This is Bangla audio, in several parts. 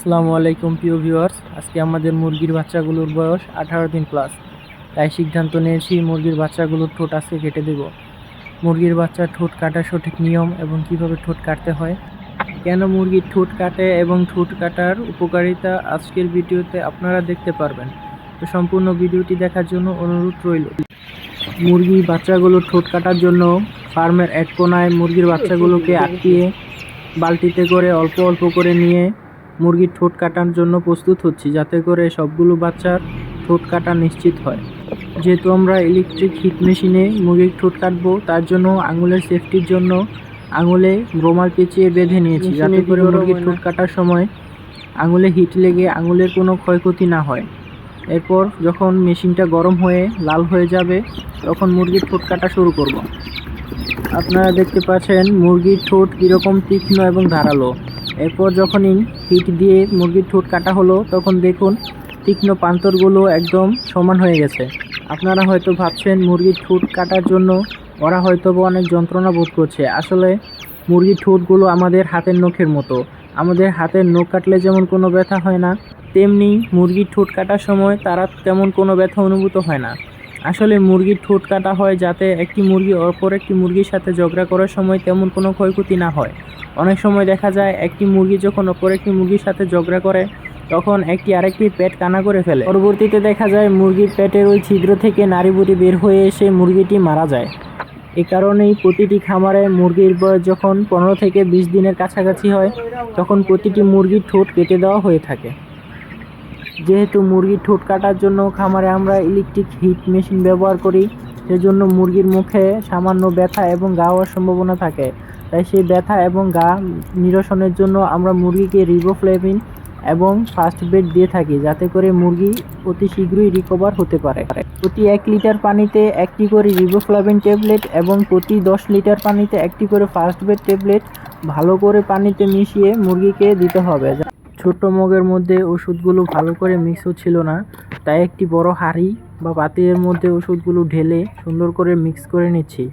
আসসালামু আলাইকুম, প্রিয় ভিউয়ার্স। আজকে আমাদের মুরগির বাচ্চাগুলোর বয়স আঠারো দিন প্লাস তাই সিদ্ধান্ত নিয়েছি মুরগির বাচ্চাগুলোর ঠোঁট আজকে কেটে দেব। মুরগির বাচ্চার ঠোঁট কাটার সঠিক নিয়ম এবং কীভাবে ঠোঁট কাটতে হয়, কেন মুরগির ঠোঁট কাটে এবং ঠোঁট কাটার উপকারিতা আজকের ভিডিওতে আপনারা দেখতে পারবেন। তো সম্পূর্ণ ভিডিওটি দেখার জন্য অনুরোধ রইল। মুরগির বাচ্চাগুলোর ঠোঁট কাটার জন্য ফার্মের এক কোনায় মুরগির বাচ্চাগুলোকে আটকিয়ে বালতিতে করে অল্প অল্প করে নিয়ে মুরগির ঠোঁট কাটার জন্য প্রস্তুত হচ্ছি যাতে করে সবগুলো বাচ্চার ঠোঁট কাটা নিশ্চিত হয়। যেহেতু আমরা ইলেকট্রিক হিট মেশিনে মুরগির ঠোঁট কাটবো তার জন্য আঙুলের সেফটির জন্য আঙুলে রোমাল পেঁচিয়ে বেঁধে নিয়েছি যাতে করে মুরগির ঠোঁট কাটার সময় আঙুলে হিট লেগে আঙুলের কোনো ক্ষয়ক্ষতি না হয়। এরপর যখন মেশিনটা গরম হয়ে লাল হয়ে যাবে তখন মুরগির ঠোঁট কাটা শুরু করব। আপনারা দেখতে পাচ্ছেন মুরগির ঠোঁট কীরকম তীক্ষ্ণ এবং ধারালো। এরপর যখনই হিট দিয়ে মুরগির ঠোঁট কাটা হলো, তখন দেখুন তীক্ষ্ণ প্রান্তরগুলো একদম সমান হয়ে গেছে। আপনারা হয়তো ভাবছেন মুরগির ঠোঁট কাটার জন্য ওরা হয়তো অনেক যন্ত্রণা বোধ করছে। আসলে মুরগির ঠোঁটগুলো আমাদের হাতের নখের মতো। আমাদের হাতের নখ কাটলে যেমন কোনো ব্যথা হয় না, তেমনি মুরগির ঠোঁট কাটার সময় তারা তেমন কোনো ব্যথা অনুভূত হয় না। আসলে মুরগির ঠোঁট কাটা হয় যাতে একটি মুরগি অপর একটি মুরগির সাথে ঝগড়া করার সময় তেমন কোনো ক্ষয়ক্ষতি না হয়। অনেক সময় দেখা যায় একটি মুরগি যখন অপর একটি মুরগির সাথে ঝগড়া করে, তখন একটি আরেকটি পেট কানা করে ফেলে। পরবর্তীতে দেখা যায় মুরগির পেটের ওই ছিদ্র থেকে নাড়িভুড়ি বের হয়ে এসে মুরগিটি মারা যায়। এ কারণেই প্রতিটি খামারে মুরগির বয়স যখন পনেরো থেকে বিশ দিনের কাছাকাছি হয়, তখন প্রতিটি মুরগির ঠোঁট কেটে দেওয়া হয়ে থাকে। যেহেতু মুরগির ঠোঁট কাটার জন্য খামারে আমরা ইলেকট্রিক হিট মেশিন ব্যবহার করি, সেজন্য মুরগির মুখে সামান্য ব্যথা এবং গা হওয়ার সম্ভাবনা থাকে। তাই সেই ব্যথা এবং গা নিরসনের জন্য আমরা মুরগিকে রিবোফ্লেভিন এবং ফার্স্ট বেড দিয়ে থাকি, যাতে করে মুরগি অতি শীঘ্রই রিকভার হতে পারে। প্রতি এক লিটার পানিতে একটি করে রিবোফ্লাভিন ট্যাবলেট এবং প্রতি দশ লিটার পানিতে একটি করে ফার্স্ট বেড ট্যাবলেট ভালো করে পানিতে মিশিয়ে মুরগিকে দিতে হবে। ছোট মগের মধ্যে ওষুধগুলো ভালো করে মিক্স হচ্ছিল না। তাই একটি বড় হাঁড়ি বা পাতিলের মধ্যে ওষুধগুলো ঢেলে সুন্দর করে মিক্স করে নিচ্ছি,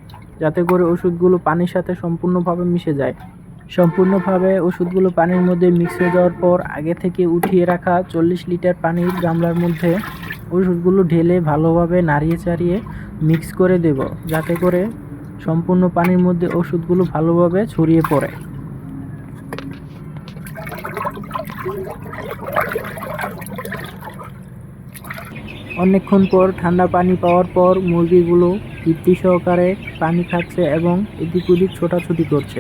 যাতে করে ওষুধগুলো পানির সাথে সম্পূর্ণভাবে মিশে যায়। সম্পূর্ণভাবে ওষুধগুলো পানির মধ্যে মিক্স হয়ে যাওয়ার পর আগে থেকে উঠিয়ে রাখা চল্লিশ লিটার পানির গামলার মধ্যে ওষুধগুলো ঢেলে ভালোভাবে নাড়িয়ে চাড়িয়ে মিক্স করে দেব, যাতে করে সম্পূর্ণ পানির মধ্যে ওষুধগুলো ভালোভাবে ছড়িয়ে পড়ে। অনেকক্ষণ পর ঠান্ডা পানি পাওয়ার পর মুরগিগুলো তৃপ্তি সহকারে পানি খাচ্ছে এবং এদিক ওদিক ছোটাছুটি করছে।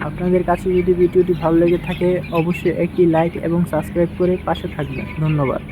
আপনাদের কাছে যদি ভিডিওটি ভালো লেগে থাকে, অবশ্যই একটি লাইক এবং সাবস্ক্রাইব করে পাশে থাকবেন। ধন্যবাদ।